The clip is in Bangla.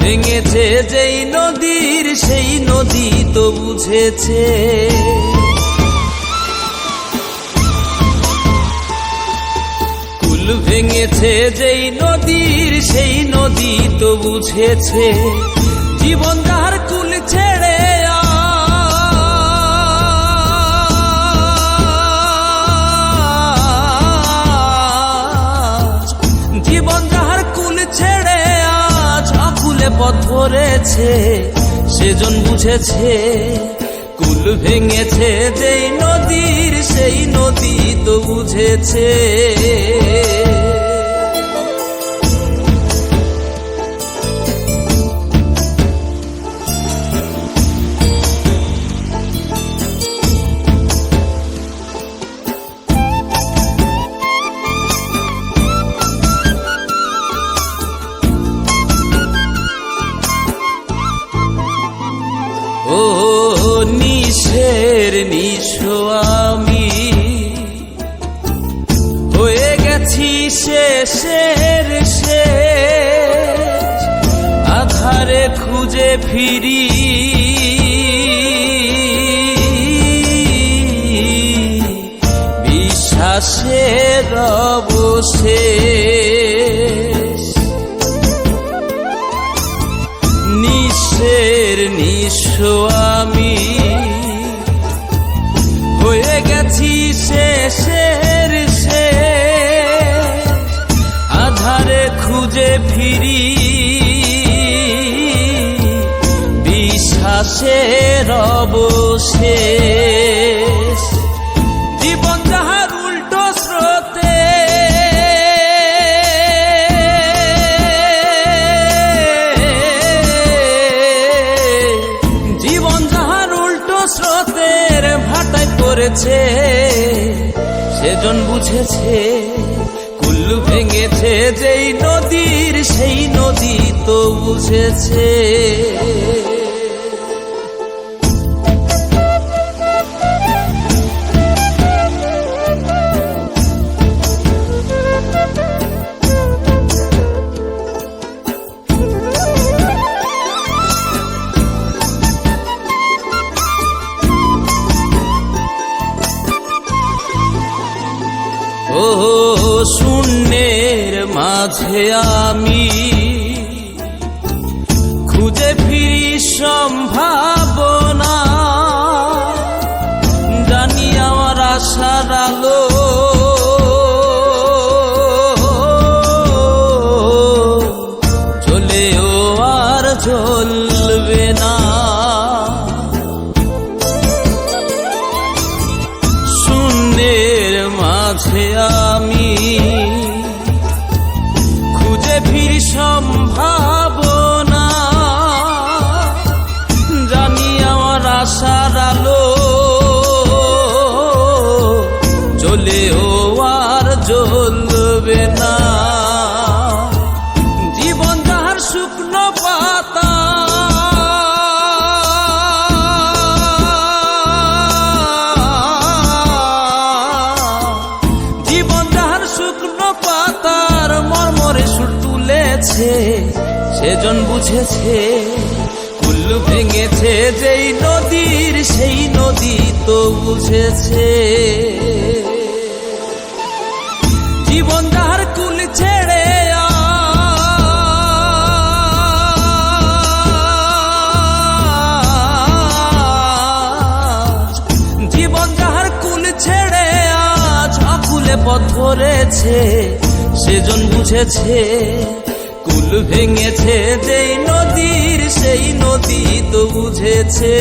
ভেঙেছে, যেই নদীর, সেই নদী তো বুঝেছে। ভেঙেছে, যেই নদীর, সেই নদী তো বুঝেছে। জীবন যার কুল ছেড়ে জীবন যাহার কুল ছেড়ে পথ ধরেছে সেজন বুঝেছে কুল ভেঙেছে যেই নদীর সেই নদী তো বুঝেছে। আমি। হয়ে গেছি শেষের শেষ। আধারে খুঁজে ফিরি। বিশ্বাসের অবশেষ। গেছি শেষের সে আধারে খুঁজে ফিরি। বিশ্বাসের অবশেষ। পড়েছে সেজন বুঝেছে কুল্লু ভেঙেছে যেই নদীর সেই নদী তো বুঝেছে। মাঝে আমি খুঁজে ফিরি সম্ভাবনা। জানি আমার আশার আলো চলেও আর জ্বলবে না। জীবন যাহার শুকনো পাতা, জীবন যাহার শুকনো পাতার মর্মরে সুর তুলেছে, সেজন বুঝেছে কুল্লু ভেঙেছে, যেই নদীর সেই নদী তো বুঝেছে। জীবন যাহার কুল ছেড়ে জীবন যাহার কুল ছেড়ে আজ। আকুলে পথ ধরেছে সেজন বুঝেছে, কুল ভেঙেছে, যেই নদীর সেই নদী তো বুঝেছে।